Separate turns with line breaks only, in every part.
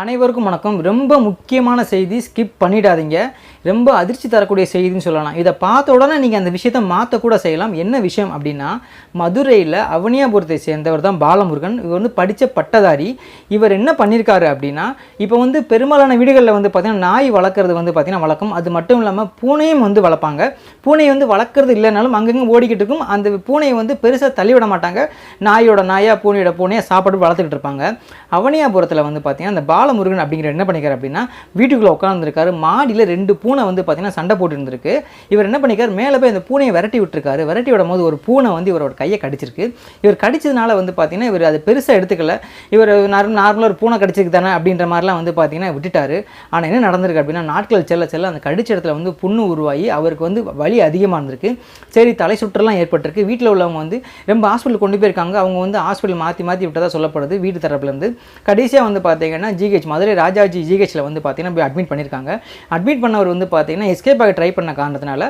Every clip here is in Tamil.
அனைவருக்கும் வணக்கம். ரொம்ப முக்கியமான செய்தி ஸ்கிப் பண்ணிடாதீங்க. ரொம்ப அதிர்ச்சி தரக்கூடிய செய்தின்னு சொல்லலாம். இதை பார்த்த உடனே நீங்கள் அந்த விஷயத்தை மாற்றக்கூட செய்யலாம். என்ன விஷயம் அப்படின்னா மதுரையில் அவனியாபுரத்தை சேர்ந்தவர் தான் பாலமுருகன். இவர் வந்து படித்த பட்டதாரி. இவர் என்ன பண்ணியிருக்காரு அப்படின்னா இப்போ வந்து பெரும்பாலான வீடுகளில் வந்து பார்த்திங்கன்னா நாய் வளர்க்குறது வந்து பார்த்திங்கன்னா வழக்கம். அது மட்டும் இல்லாமல் பூனையும் வந்து வளர்ப்பாங்க. பூனை வந்து வளர்க்குறது இல்லைனாலும் அங்கங்கே ஓடிக்கிட்டு இருக்கும். அந்த பூனையை வந்து பெருசாக தள்ளி விட மாட்டாங்க. நாயோட நாயாக பூனையோட பூனையாக சாப்பாடு வளர்த்துக்கிட்டு இருப்பாங்க. அவனியாபுரத்தில் வந்து பார்த்திங்கன்னா அந்த பாலமுருகன் அப்படிங்கிற என்ன பண்ணிக்காரு அப்படின்னா வீட்டுக்குள்ளே உட்காந்துருக்காரு மாடியில் ரெண்டு பூனை வந்து பார்த்திங்கன்னா சண்டை போட்டு இருந்திருக்கு இவர் என்ன பண்ணிக்கார் மேலே போய் அந்த பூனையை விரட்டி விட்டுருக்காரு. விரட்டி விடும் போது ஒரு பூனை வந்து இவரோட கையை கடிச்சிருக்கு. இவர் கடிச்சதுனால வந்து பார்த்திங்கன்னா இவர் அது பெருசாக எடுத்துக்கல. இவர் நார்மலாக ஒரு பூனை கடிச்சிருக்கு தானே அப்படின்ற மாதிரிலாம் வந்து பார்த்திங்கன்னா விட்டுட்டாரு. ஆனால் என்ன நடந்திருக்கு அப்படின்னா நாட்கள் செல்ல செல்ல அந்த கடிச்ச இடத்துல வந்து புண்ணு உருவாகி அவருக்கு வந்து வலி அதிகமாக இருந்திருக்கு. சரி தலை சுற்றுலாம் ஏற்பட்டிருக்கு. வீட்டில் உள்ளவங்க வந்து ரொம்ப ஹாஸ்பிட்டல் கொண்டு போயிருக்காங்க. அவங்க வந்து ஹாஸ்பிட்டல் மாற்றி மாற்றி விட்டதாக சொல்லப்படுது. வீட்டு தரப்புலேருந்து கடைசியாக வந்து பார்த்தீங்கன்னா ஜி ஜிஹெச் மதுரை ராஜாஜி ஜிஹெச்சில் வந்து பார்த்தீங்கன்னா போய் அட்மிட் பண்ணியிருக்காங்க அட்மிட் பண்ணவர் வந்து பார்த்தீங்கன்னா எஸ்கேப் ஆக ட்ரை பண்ண காரணத்தினால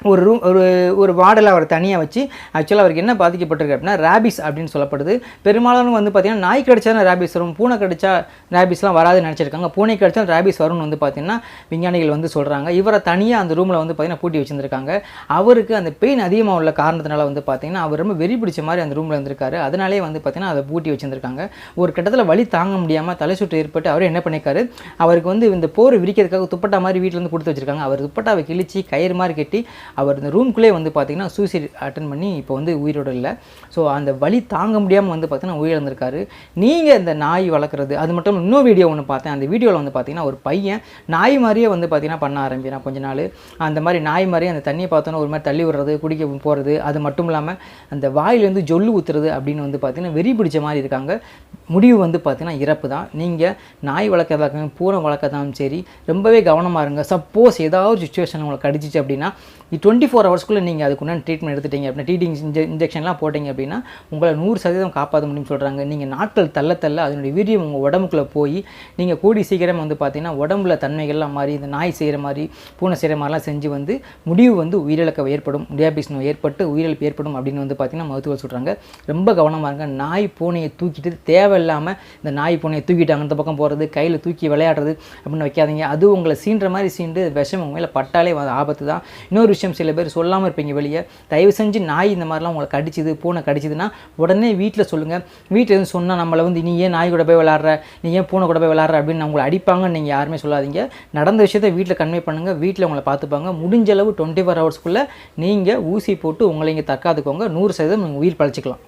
ஒரு ரூம் ஒரு ஒரு வார்டில் அவர் தனியாக வச்சு ஆக்சுவலாக அவருக்கு என்ன பாதிக்கப்பட்டிருக்கு அப்படின்னா ரேபிஸ் அப்படின்னு சொல்லப்படுது. பெரும்பாலும் வந்து பார்த்தீங்கன்னா நாய் கடிச்சா ரேபிஸ் வரும் பூனை கடிச்சா ரேபிஸ்லாம் வராதுன்னு நினச்சிருக்காங்க. பூனை கடிச்சா ரேபிஸ் வரும்னு வந்து பார்த்தீங்கன்னா விஞ்ஞானிகள் வந்து சொல்கிறாங்க இவரை தனியாக அந்த ரூமில் வந்து பார்த்திங்கன்னா பூட்டி வச்சுருக்காங்க அவருக்கு அந்த பெயின் அதிகமாக உள்ள காரணத்தினால வந்து பார்த்திங்கன்னா அவர் ரொம்ப வெறி பிடிச்ச மாதிரி அந்த ரூமில் இருந்திருக்காரு. அதனாலே வந்து பார்த்திங்கன்னா அதை பூட்டி வச்சுருக்காங்க ஒரு கட்டத்தில் வழி தாங்க முடியாமல் தலை சுற்று ஏற்பட்டு அவர் என்ன பண்ணியிருக்காரு அவருக்கு வந்து இந்த போர் விரிக்கிறதுக்காக துப்பட்டா மாதிரி வீட்டில் வந்து கொடுத்து வச்சுருக்காங்க. அவர் துப்பட்டாவை கிழிச்சு கயிறு மாதிரி கட்டி அவர் இந்த ரூம்குள்ளே வந்து பார்த்தீங்கன்னா சூசைட் அட்டன் பண்ணி இப்போ வந்து உயிரோடு இல்லை. ஸோ அந்த வழி தாங்க முடியாமல் வந்து பார்த்தீங்கன்னா உயிரிழந்திருக்காரு. நீங்கள் இந்த நாய் வளர்க்குறது அது மட்டும் இல்லாம வீடியோ ஒன்று பார்த்தேன். அந்த வீடியோவில் வந்து பார்த்தீங்கன்னா ஒரு பையன் நாய் மாதிரியே வந்து பார்த்தீங்கன்னா பண்ண ஆரம்பிக்கிறான் கொஞ்ச நாள். அந்த மாதிரி நாய் மாதிரியே அந்த தண்ணியை பார்த்தோன்னா ஒரு மாதிரி தள்ளி விடுறது குடிக்க போகிறது அது மட்டும் இல்லாமல் அந்த வாயிலேருந்து ஜொல்லு ஊற்றுறது அப்படின்னு வந்து பார்த்தீங்கன்னா வெறி பிடிச்ச மாதிரி இருக்காங்க. முடிவு வந்து பார்த்திங்கன்னா இறப்பு தான். நீங்கள் நாய் வளர்க்குறதாக்கும் பூனை வளர்க்கறதாலும் சரி ரொம்பவே கவனமாக இருங்க. சப்போஸ் ஏதாவது சுச்சுவேஷன் உங்களுக்கு கடிச்சிச்சு அப்படின்னா டுவெண்ட்டி ஃபோர் ஹவர்ஸ்க்குள்ளே நீங்கள் அதுக்குண்டான ட்ரீட்மெண்ட் எடுத்துட்டீங்க அப்படின்னா டிடி இன்ஜெ இன்ஜெக்ஷன்லாம் போட்டிங்க அப்படின்னா உங்களை நூறு சதவீதம் காப்பாற்ற முடியும்னு சொல்கிறாங்க நீங்கள் நாட்கள் தள்ள தள்ள அதனுடைய வீரியம் உங்கள் உடம்புக்குள்ளே போய் நீங்கள் கூடி சீக்கிரம் வந்து பார்த்தீங்கன்னா உடம்புல தன்மைகள்லாம் மாறி இந்த நாய் செய்கிற மாதிரி பூனை செய்கிற மாதிரிலாம் செஞ்சு வந்து முடிவு வந்து உயிரிழக்க ஏற்படும். டியாபிஸ் நோய் ஏற்பட்டு உயிரிழப்பு ஏற்படும் அப்படின்னு வந்து பார்த்திங்கன்னா மருத்துவர் சொல்கிறாங்க ரொம்ப கவனமாக இருங்க. நாய் பூனையை தூக்கிட்டு தேவை தேவையில்லாமல் இந்த நாய் பூனையை தூக்கிட்டாங்க அந்த பக்கம் போகிறது கையில் தூக்கி விளையாடுறது அப்படின்னு வைக்காதீங்க. அது உங்களை சீன்ற மாதிரி சீண்டு விஷம் உங்க மேலே பட்டாலே ஆபத்து தான். இன்னொரு விஷயம் சில பேர் சொல்லாமல் இருப்பீங்க வெளியே. தயவு செஞ்சு நாய் இந்த மாதிரிலாம் உங்களை கடிச்சிது பூனை கடிச்சிதுன்னா உடனே வீட்டில் சொல்லுங்கள் வீட்டில் இருந்து சொன்னால் நம்மளை வந்து நீ ஏன் நாய் கூட போய் விளாட்ற நீ ஏன் பூனை கூட போய் விளாட்ற அப்படின்னு உங்களை அடிப்பாங்கன்னு நீங்கள் யாருமே சொல்லாதீங்க. நடந்த விஷயத்தை வீட்டில் கன்வே பண்ணுங்கள் வீட்டில் உங்களை பார்த்துப்பாங்க. முடிஞ்ச அளவு டுவெண்ட்டி ஃபோர் ஹவர்ஸ்க்குள்ளே நீங்கள் ஊசி போட்டு உங்களை இங்கே தக்காதுக்கோங்க. நூறு சதவீதம் நீங்கள் உயிர் பழச்சிக்கலாம்.